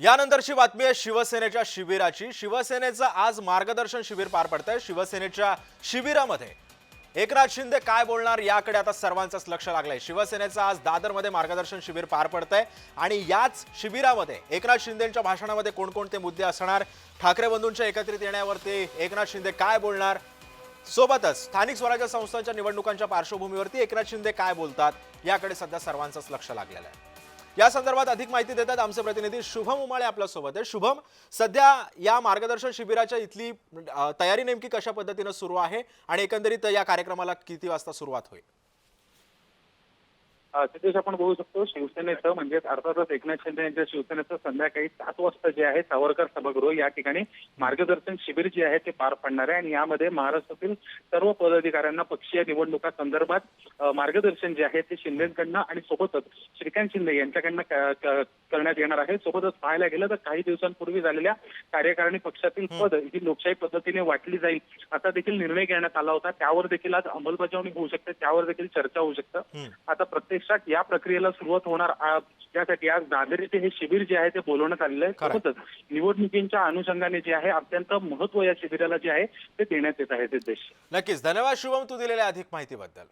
यानंतरची बातमी आहे शिवसेनेच्या शिबिराची. शिवसेनेचं आज मार्गदर्शन शिबिर पार पडतंय. शिवसेनेच्या शिबिरामध्ये एकनाथ शिंदे काय बोलणार याकडे आता सर्वांचंच लक्ष लागलंय. शिवसेनेचं आज दादरमध्ये मार्गदर्शन शिबिर पार पडतंय. आणि याच शिबिरामध्ये एकनाथ शिंदेच्या भाषणामध्ये कोणकोणते मुद्दे असणार ठाकरे बंधूंच्या एकत्रित येण्यावरती एकनाथ शिंदे काय बोलणार? सोबतच स्थानिक स्वराज्य संस्थांच्या निवडणुकांच्या पार्श्वभूमीवरती एकनाथ शिंदे काय बोलतात याकडे सध्या सर्वांचंच लक्ष लागलेलं आहे. या संदर्भात अधिक माहिती देतात आमचे प्रतिनिधी शुभम उमाळे आपल्यासोबत आहे. शुभम सध्या या मार्गदर्शन शिबिराच्या इथली तयारी नेमकी कशा पद्धतीनं सुरू आहे आणि एकंदरीत या कार्यक्रमाला किती वाजता सुरुवात होईल? तिथेच आपण बघू शकतो. शिवसेनेचं म्हणजेच अर्थातच एकनाथ शिंदे यांच्या शिवसेनेचं संध्याकाळी सात वाजता जे आहे सावरकर सभागृह या ठिकाणी मार्गदर्शन शिबिर जे आहे ते पार पडणार आहे. आणि यामध्ये महाराष्ट्रातील सर्व पदाधिकाऱ्यांना पक्षीय निवडणुका संदर्भात मार्गदर्शन जे आहे ते शिंदेकडनं आणि सोबतच श्रीकांत शिंदे यांच्याकडनं करण्यात येणार आहे. सोबतच पाहायला गेलं तर काही दिवसांपूर्वी झालेल्या कार्यकारिणी पक्षातील पद ही लोकशाही पद्धतीने वाटली जाईल असा देखील निर्णय घेण्यात आला होता. त्यावर देखील आज अंमलबजावणी होऊ शकते. त्यावर देखील चर्चा होऊ शकतं. आता प्रत्यक्षात या प्रक्रियेला सुरुवात होणार त्यासाठी आज दादर येथे हे शिबिर जे आहे ते बोलवण्यात आलेलं आहे. सोबतच निवडणुकींच्या अनुषंगाने जे आहे अत्यंत महत्त्व या शिबिराला जे आहे ते देण्यात येत आहे सिद्धेश नक्कीच. धन्यवाद शुभम तू दिलेल्या अधिक माहितीबद्दल.